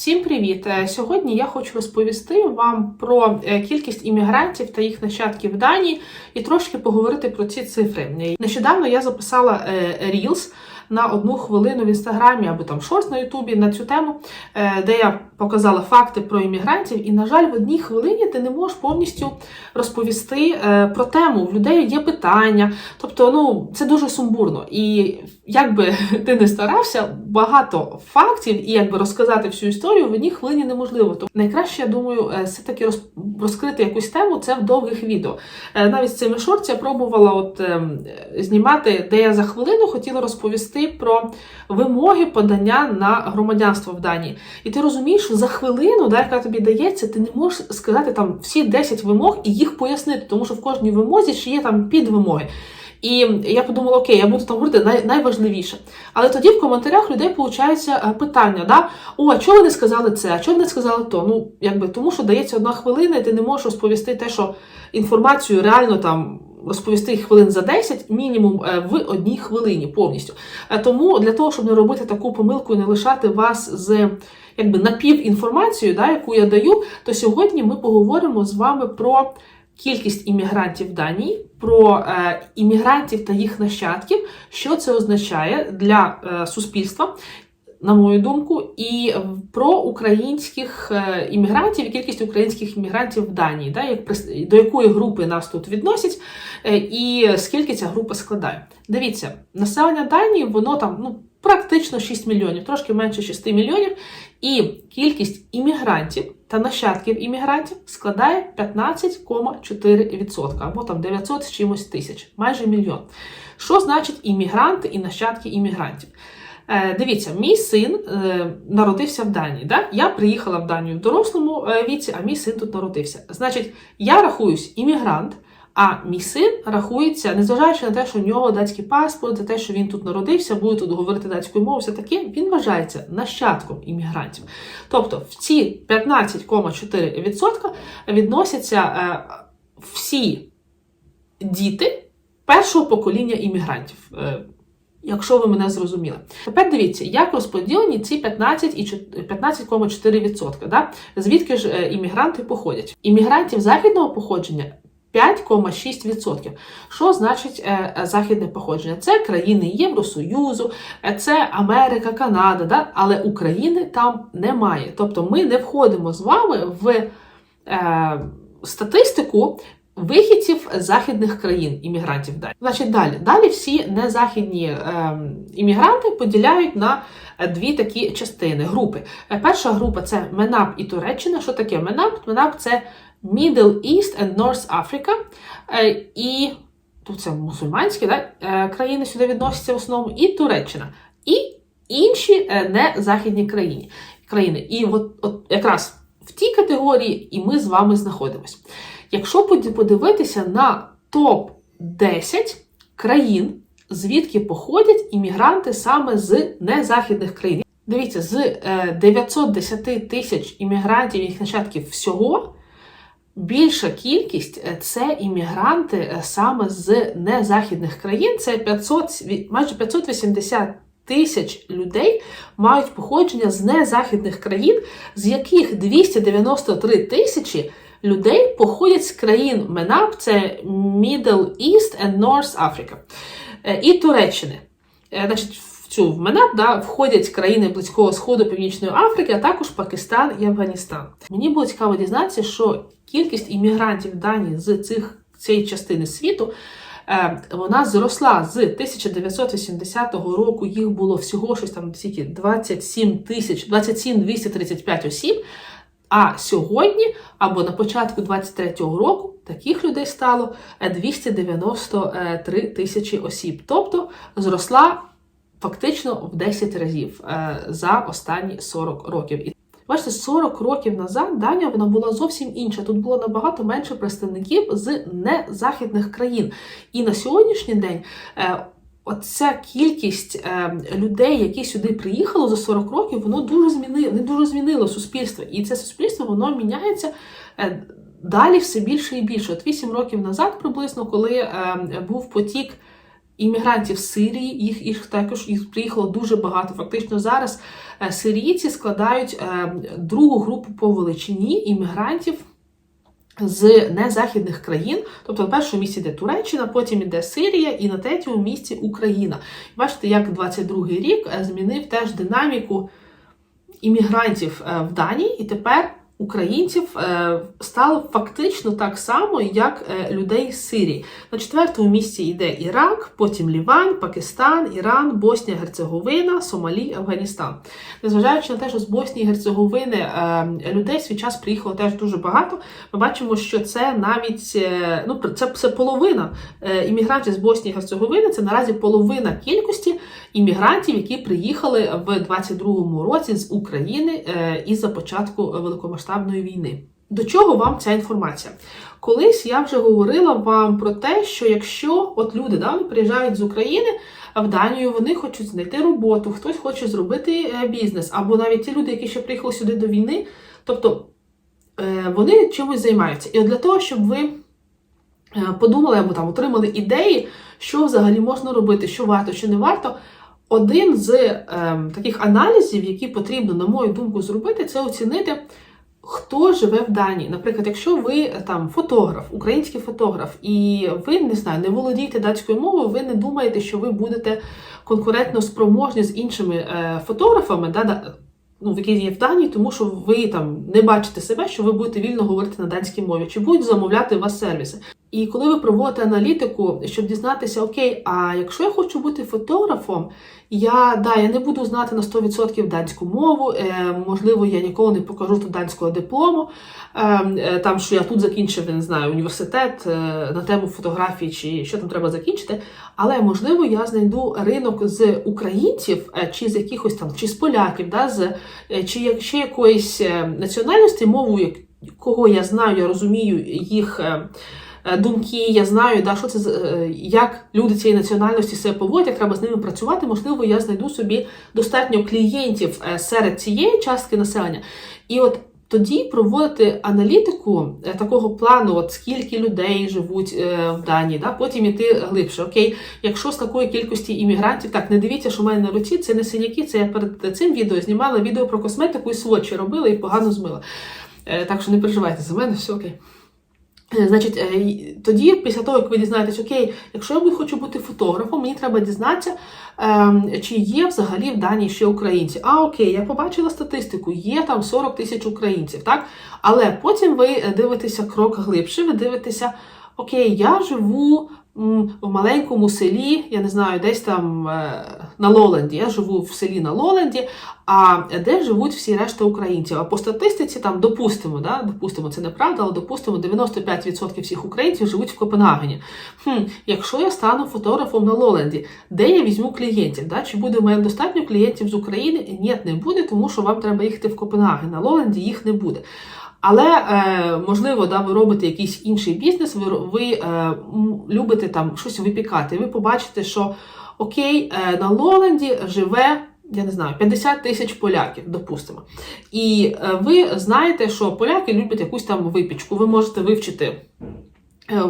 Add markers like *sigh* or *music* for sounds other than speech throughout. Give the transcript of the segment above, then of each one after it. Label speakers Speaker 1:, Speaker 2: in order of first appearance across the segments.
Speaker 1: Всім привіт! Е, Сьогодні я хочу розповісти вам про е, кількість іммігрантів та їх нащадків в Данії і трошки поговорити про ці цифри. Нещодавно я записала е, Reels на одну хвилину в інстаграмі або там шорс на Ютубі на цю тему, е, де я показала факти про іммігрантів. І, на жаль, в одній хвилині ти не можеш повністю розповісти е, про тему. В людей є питання. Тобто, ну це дуже сумбурно. І як би *laughs* ти не старався, багато фактів і якби розказати всю історію в одній хвилині неможливо. Тому найкраще, я думаю, е, все таки роз, розкрити якусь тему це в довгих відео. Е, Навіть з цими шорт я пробувала от знімати, де я за хвилину хотіла розповісти про вимоги подання на громадянство в Данії. І ти розумієш, за хвилину, да, яка тобі дається, ти не можеш сказати там всі 10 вимог і їх пояснити, тому що в кожній вимозі ще є там підвимоги. І я подумала, окей, я буду там говорити най- найважливіше. Але тоді в коментарях людей получається питання: да? о, а чого ви не сказали це, а чого ви не сказали то? Ну, якби тому, що дається одна хвилина, і ти не можеш розповісти те, що інформацію реально там. Розповісти хвилин за 10 мінімум е, в одній хвилині повністю. Е, Тому для того, щоб не робити таку помилку і не лишати вас з якби напівінформацією, да, яку я даю, то сьогодні ми поговоримо з вами про кількість іммігрантів в Данії, про е, іммігрантів та їх нащадків, що це означає для суспільства. На мою думку, і про українських е, іммігрантів і кількість українських іммігрантів в Данії, да, як до якої групи нас тут відносять, е, і скільки ця група складає. Дивіться, населення Данії, воно там ну практично 6 мільйонів, трошки менше 6 мільйонів, і кількість іммігрантів та нащадків іммігрантів складає 15,4% або там 900 з чимось тисяч, майже мільйон. Що значить іммігранти і нащадки іммігрантів? Е, Дивіться, мій син е, народився в Данії. Да? Я приїхала в Данію в дорослому е, віці, а мій син тут народився. Значить, я рахуюсь іммігрант, а мій син рахується, незважаючи на те, що у нього датський паспорт, за те, що він тут народився, буде тут говорити датською мовою, все таке, він вважається нащадком іммігрантів. Тобто в ці 15,4% відносяться всі діти першого покоління іммігрантів. Якщо ви мене зрозуміли, тепер дивіться, як розподілені ці 15 і 15,4%. Да? Звідки ж е, іммігранти походять? Іммігрантів західного походження 5,6%. Що значить е, е, західне походження? Це країни Євросоюзу, це Америка, Канада, да? але України там немає. Тобто ми не входимо з вами в статистику вихідців західних країн іммігрантів. Далі. Значить, далі. Далі всі незахідні е, іммігранти поділяють на е, дві такі частини групи. Е, Перша група це МЕНАП і Туреччина. Що таке МЕНАП? МЕНАП це Middle East and North Africa. Е, І тут це мусульманські да, е, країни сюди відносяться в основному, і Туреччина. І інші е, незахідні країни. країни. І от, от якраз в тій категорії і ми з вами знаходимося. Якщо подивитися на топ-10 країн, звідки походять іммігранти саме з незахідних країн. Дивіться, з е, 910 тисяч іммігрантів і їх нащадків всього. Більша кількість е, це іммігранти е, саме з незахідних країн. Це 500, майже 580 тисяч людей мають походження з незахідних країн, з яких 293 тисячі людей походять з країн МЕНАП, це Middle East and North Africa, Е, і Туреччини. Е, Значить, в цю в МЕНАП да, входять країни Близького Сходу, Північної Африки, а також Пакистан і Афганістан. Мені було цікаво дізнатися, що кількість іммігрантів в Данії з цих цієї частини світу. е, Вона зросла з 1980 року. Їх було всього щось там стільки 27 тисяч, 27 235 осіб. А сьогодні, або на початку 23-го року, таких людей стало е, 293 тисячі осіб. Тобто зросла фактично в 10 разів е, за останні 40 років. Бачите, 40 років назад Данія вона була зовсім інша. Тут було набагато менше представників з незахідних країн. І на сьогоднішній день. Оця кількість е, людей, які сюди приїхали за 40 років, воно дуже змінило, не дуже змінило суспільство. І це суспільство воно міняється е, далі все більше і більше. От 8 років назад, приблизно, коли е, був потік іммігрантів з Сирії, їх, їх також їх приїхало дуже багато. Фактично зараз сирійці складають другу групу по величині іммігрантів з незахідних країн. Тобто, на першому місці йде Туреччина, потім йде Сирія, і на третьому місці Україна. Бачите, як 22-й рік е, змінив теж динаміку іммігрантів е, в Данії, і тепер українців е, стало фактично так само, як е, людей з Сирії. На четвертому місці йде Ірак, потім Ліван, Пакистан, Іран, Боснія, Герцеговина, Сомалі, Афганістан. Незважаючи на те, що з Боснії Герцеговини е, людей свій час приїхало теж дуже багато. Ми бачимо, що це навіть ну це, це половина іммігрантів з Боснії і Герцеговини. Це наразі половина кількості іммігрантів, які приїхали в 22-му році з України е, із-за початку великомасштабної війни. До чого вам ця інформація? Колись я вже говорила вам про те, що якщо от люди да, приїжджають з України в Данію, вони хочуть знайти роботу, хтось хоче зробити е, бізнес, або навіть ті люди, які ще приїхали сюди до війни, тобто е, вони чимось займаються. І от для того, щоб ви е, подумали або там отримали ідеї, що взагалі можна робити, що варто, що не варто. Один з е, таких аналізів, які потрібно, на мою думку, зробити, це оцінити, хто живе в Данії. Наприклад, якщо ви е, там фотограф, український фотограф, і ви не знаю, не володієте датською мовою, ви не думаєте, що ви будете конкурентно спроможні з іншими е, фотографами, да, ну, які є в Данії, тому що ви там не бачите себе, що ви будете вільно говорити на данській мові, чи будуть замовляти вас сервіси. І коли ви проводите аналітику, щоб дізнатися, окей, а якщо я хочу бути фотографом, я да, я не буду знати на 100% данську мову, е, можливо, я ніколи не покажу тут данського диплому, е, е, там, що я тут закінчив, не знаю, університет е, на тему фотографії, чи що там треба закінчити. Але можливо, я знайду ринок з українців, е, чи з якихось там, чи з поляків, да, з, е, чи ще якоїсь е, національності, мову, як- кого я знаю, я розумію їх. е, Думки, я знаю, да, що це е, як люди цієї національності себе поводять, як треба з ними працювати. Можливо, я знайду собі достатньо клієнтів е, серед цієї частки населення. І от тоді проводити аналітику е, такого плану, от скільки людей живуть е, в Данії, да? потім іти глибше. Окей, якщо з такої кількості іммігрантів, так не дивіться, що в мене на руці це не синяки, це я перед цим відео знімала відео про косметику і свочі робила і погано змила. Е, Так що не переживайте за мене, все окей. Е, Значить, е, тоді, після того, як ви дізнаєтесь, окей, якщо я хочу бути фотографом, мені треба дізнатися, ем, чи є взагалі в Данії ще українці. А окей, я побачила статистику, є там 40 тисяч українців, так? Але потім ви е, дивитеся крок глибше, ви дивитеся, окей, я живу в маленькому селі, я не знаю, десь там на Лоленді. Я живу в селі на Лоленді, а де живуть всі решта українців? А по статистиці там допустимо, да, допустимо, це неправда, але допустимо, 95% всіх українців живуть в Копенгагені. Хм, якщо я стану фотографом на Лоленді, де я візьму клієнтів? Да? Чи буде в мене достатньо клієнтів з України? Ні, не буде, тому що вам треба їхати в Копенгаген. На Лоленді їх не буде. Але е, можливо, да, ви робите якийсь інший бізнес, ви, ви е, любите там щось випікати. Ви побачите, що окей, е, на Лоланді живе. Я не знаю, 50 тисяч поляків, допустимо. І е, ви знаєте, що поляки люблять якусь там випічку. Ви можете вивчити е,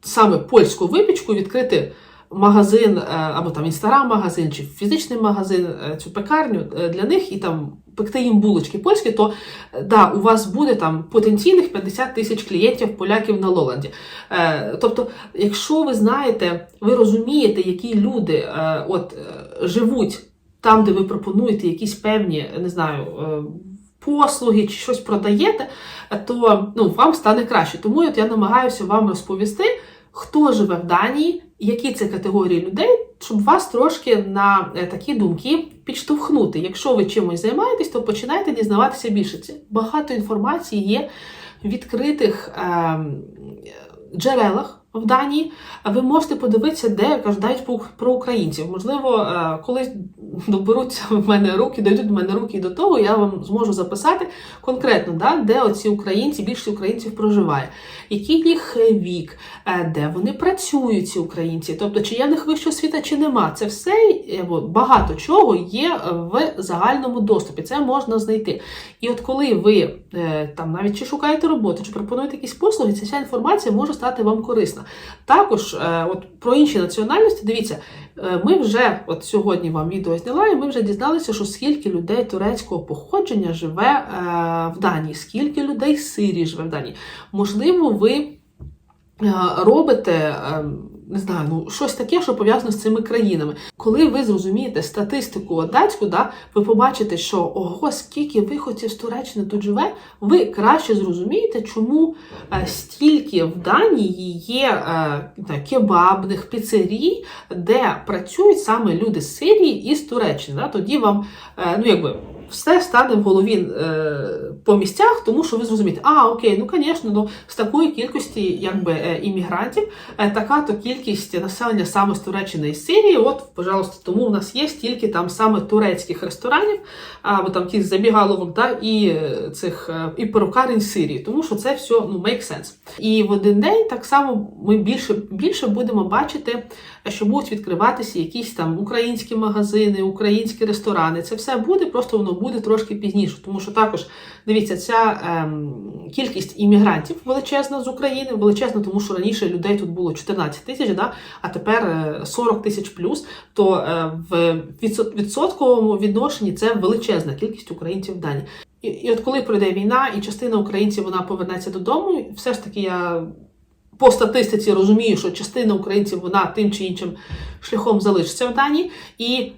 Speaker 1: саме польську випічку, відкрити магазин або там інстаграм-магазин чи фізичний магазин, цю пекарню для них і там пекти їм булочки польські, то е, да, у вас буде там потенційних 50 тисяч клієнтів поляків на Лоланді. Е, Тобто, якщо ви знаєте, ви розумієте, які люди е, от, е, живуть там, де ви пропонуєте якісь певні, не знаю, е, послуги чи щось продаєте, то ну, вам стане краще. Тому от я намагаюся вам розповісти, хто живе в Данії, які це категорії людей, щоб вас трошки на е, такі думки підштовхнути. Якщо ви чимось займаєтесь, то починайте дізнаватися більше. Це багато інформації є в відкритих ем, джерелах. В Данії ви можете подивитися, де кажуть про, українців. Можливо, е, колись доберуться в мене руки, дойдуть до мене руки до того, я вам зможу записати конкретно, да, де оці українці, більше українців проживає, який їх вік, е, де вони працюють, ці українці, тобто чи є в них вища освіта, чи нема. Це все е, багато чого є в загальному доступі. Це можна знайти. І от коли ви там навіть чи шукаєте роботу, чи пропонуєте якісь послуги, ця вся інформація може стати вам корисна. Також е, от про інші національності, дивіться, е, ми вже от сьогодні вам відео зняла, і ми вже дізналися, що скільки людей турецького походження живе е, в Данії, скільки людей з Сирії живе в Данії. Можливо, ви робите. Не знаю, ну щось таке, що пов'язано з цими країнами. Коли ви зрозумієте статистику датську, да, ви побачите, що ого, скільки виходців з Туреччини тут живе, ви краще зрозумієте, чому е, стільки в Данії є е, кебабних піцерій, де працюють саме люди з Сирії і з Туреччини. Да? Тоді вам е, ну якби. Все стане в голові е, по місцях, тому що ви зрозумієте, а окей, ну звісно, ну з такої кількості якби е, іммігрантів, е, така то кількість населення саме з Туреччини і Сирії. От, пожалуйста, тому у нас є стільки там саме турецьких ресторанів, або там тих забігаловок, да, і цих і перукарень Сирії, тому що це все ну make sense. І в один день так само ми більше більше будемо бачити, що будуть відкриватися якісь там українські магазини, українські ресторани. Це все буде, просто воно буде трошки пізніше, тому що також дивіться, ця ем, кількість іммігрантів величезна з України, величезна, тому що раніше людей тут було 14 тисяч, да, а тепер е, 40 тисяч плюс. То е, в відсотковому відношенні це величезна кількість українців в Данії. І, і от коли пройде війна, і частина українців вона повернеться додому, все ж таки я по статистиці розумію, що частина українців вона тим чи іншим шляхом залишиться в Данії, і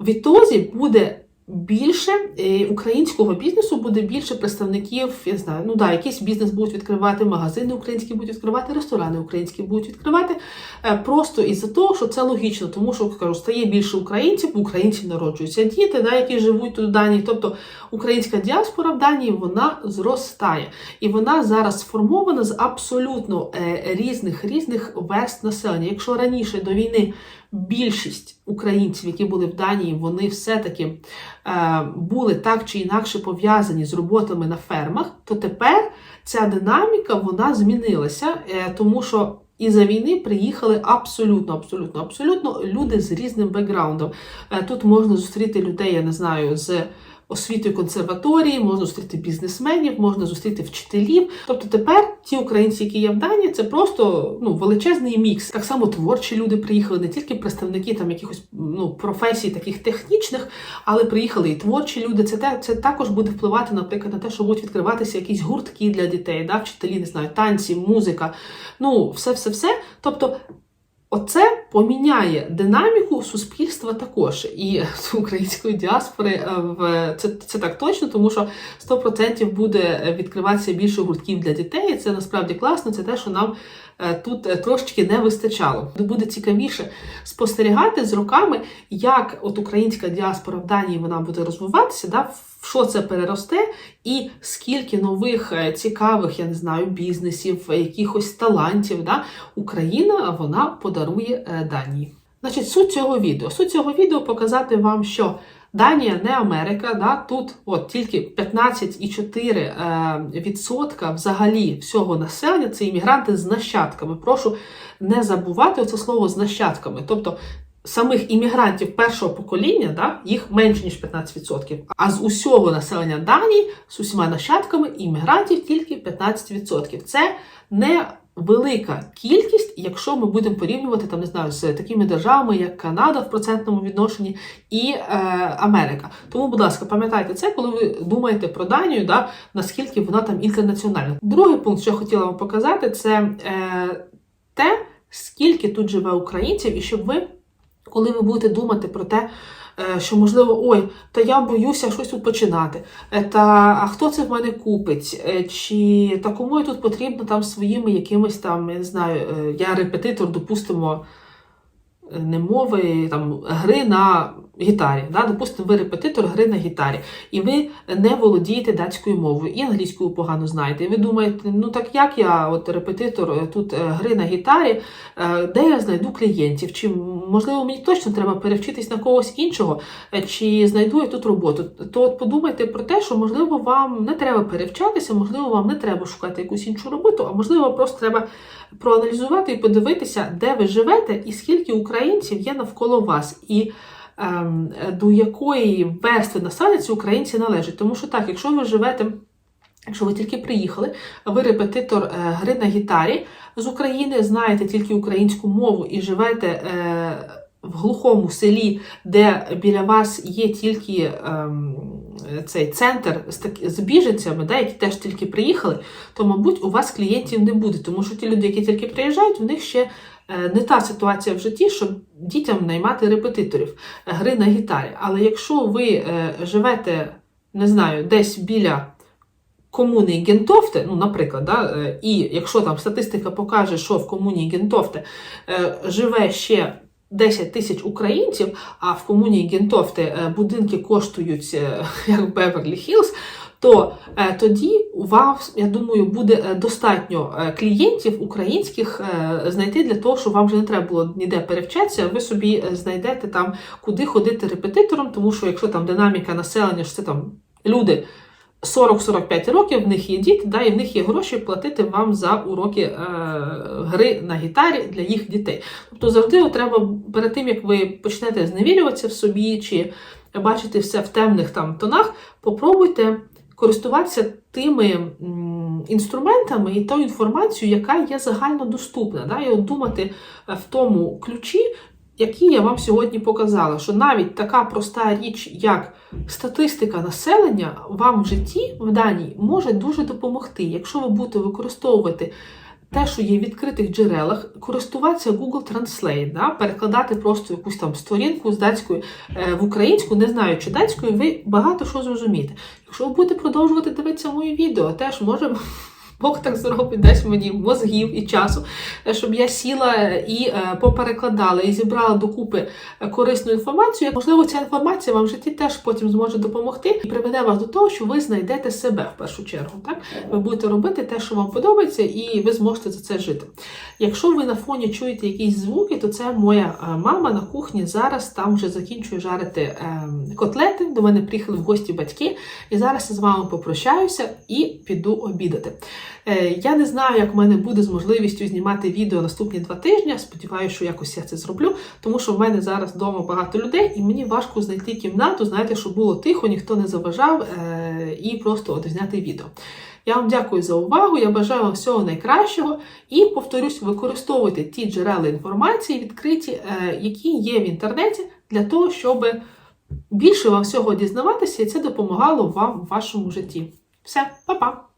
Speaker 1: відтоді буде більше е, українського бізнесу, буде більше представників, я знаю, ну да, якийсь бізнес будуть відкривати, магазини українські будуть відкривати, ресторани українські будуть відкривати. е, Просто із-за того, що це логічно, тому що кажу, стає більше українців, у українців народжуються діти, да, які живуть тут в Данії. Тобто українська діаспора в Данії вона зростає. І вона зараз сформована з абсолютно е, різних різних верст населення. Якщо раніше до війни більшість українців, які були в Данії, вони все-таки е, були так чи інакше пов'язані з роботами на фермах, то тепер ця динаміка вона змінилася, е, тому що. І за війни приїхали абсолютно, абсолютно, абсолютно люди з різним бекграундом. Е, Тут можна зустріти людей, я не знаю, з освітою консерваторії, можна зустріти бізнесменів, можна зустріти вчителів. Тобто тепер ті українці, які є в Данії, це просто ну, величезний мікс. Так само творчі люди приїхали, не тільки представники там якихось ну, професій, таких технічних, але приїхали і творчі люди. Це те, це також буде впливати, наприклад, на те, що будуть відкриватися якісь гуртки для дітей, да, вчителі, не знаю, танці, музика, ну все, все, все. Тобто. Оце поміняє динаміку суспільства також і української діаспори е, в це, це так точно, тому що 100% буде відкриватися більше гуртків для дітей. і Це насправді класно. Це те, що нам тут е, трошечки не вистачало. Буде цікавіше спостерігати з роками, як от українська діаспора в Данії вона буде розвиватися, да, в що це переросте, і скільки нових е, цікавих, я не знаю, бізнесів, е, якихось талантів, да, Україна вона подарує е, Данії. Значить, суть цього відео. Суть цього відео показати вам, що Данія не Америка. Да? Тут от тільки 15,4% е, взагалі всього населення це іммігранти з нащадками. Прошу не забувати це слово з нащадками. Тобто самих іммігрантів першого покоління, да, їх менше ніж 15%. А з усього населення Данії з усіма нащадками іммігрантів тільки 15%. Це не велика кількість, якщо ми будемо порівнювати там, не знаю, з такими державами, як Канада в процентному відношенні і е, Америка. Тому, будь ласка, пам'ятайте це, коли ви думаєте про Данію, да, наскільки вона там інтернаціональна. Другий пункт, що я хотіла вам показати, це е, те, скільки тут живе українців, і щоб ви, коли ви будете думати про те, що можливо, ой, та я боюся щось тут починати. Е, Та а хто це в мене купить? Е, Чи та кому я тут потрібно там своїми якимись там, я не знаю, е, я репетитор, допустимо, е, не мови, там гри на гітарі. Да? Допустимо, ви репетитор гри на гітарі, і ви не володієте датською мовою, і англійською погано знаєте. І ви думаєте, ну так як я, от репетитор е, тут е, гри на гітарі, е, де я знайду клієнтів? Чи можливо мені точно треба перевчитись на когось іншого, чи знайду я тут роботу? То от подумайте про те, що можливо вам не треба перевчатися, можливо, вам не треба шукати якусь іншу роботу, а можливо, просто треба проаналізувати і подивитися, де ви живете, і скільки українців є навколо вас. І до якої верстви населення ці українці належать. Тому що так, якщо ви живете Якщо ви тільки приїхали, ви репетитор е, гри на гітарі з України, знаєте тільки українську мову і живете е, в глухому селі, де біля вас є тільки ем, цей центр з, біженцями, да, які теж тільки приїхали, то, мабуть, у вас клієнтів не буде, тому що ті люди, які тільки приїжджають, в них ще не та ситуація в житті, щоб дітям наймати репетиторів е, гри на гітарі. Але якщо ви е, живете, не знаю, десь біля комуни Гентофте, ну, наприклад, да, е, і якщо там статистика покаже, що в комуні Гентофте е, живе ще 10 тисяч українців, а в комуні Гентофте е, будинки коштують е, *laughs* як Беверлі Хілз, то е, тоді у вас, я думаю, буде е, достатньо е, клієнтів українських знайти для того, щоб вам вже не треба було ніде перевчатися, ви собі знайдете там, куди ходити репетитором, тому що якщо там динаміка населення, що це там люди 40-45 років, в них є діти, да, і в них є гроші платити вам за уроки е, гри на гітарі для їх дітей. Тобто завжди треба перед тим, як ви почнете зневірюватися в собі чи бачити все в темних там тонах, попробуйте користуватися тими інструментами і тою інформацією, яка є загальнодоступна. Да? І от думати е, в тому ключі, які я вам сьогодні показала, що навіть така проста річ, як статистика населення, вам в житті в даній може дуже допомогти, якщо ви будете використовувати. Те, що є в відкритих джерелах, користуватися Google Translate, да? перекладати просто якусь там сторінку з датської е, в українську, не знаючи датською, ви багато що зрозумієте. Якщо ви будете продовжувати дивитися мої відео, теж може Бог так зробить, дасть мені мозгів і часу, е, щоб я сіла і е, поперекладала і зібрала докупи е, корисну інформацію. Можливо, ця інформація вам в житті теж потім зможе допомогти і приведе вас до того, що ви знайдете себе в першу чергу. Так ви будете робити те, що вам подобається, і ви зможете за це жити. Якщо ви на фоні чуєте якісь звуки, то це моя мама на кухні зараз там вже закінчує жарити е, котлети. До мене приїхали в гості батьки, і зараз я з вами попрощаюся і піду обідати. Е, Я не знаю, як в мене буде з можливістю знімати відео наступні два тижні. Сподіваюся, що якось я це зроблю, тому що в мене зараз вдома багато людей, і мені важко знайти кімнату, знаєте, щоб було тихо, ніхто не заважав е, і просто от зняти відео. Я вам дякую за увагу. Я бажаю вам всього найкращого і повторюсь, використовуйте ті джерела інформації відкриті, е, які є в інтернеті, для того, щоб більше вам всього дізнаватися, і це допомагало вам в вашому житті. Все, па-па!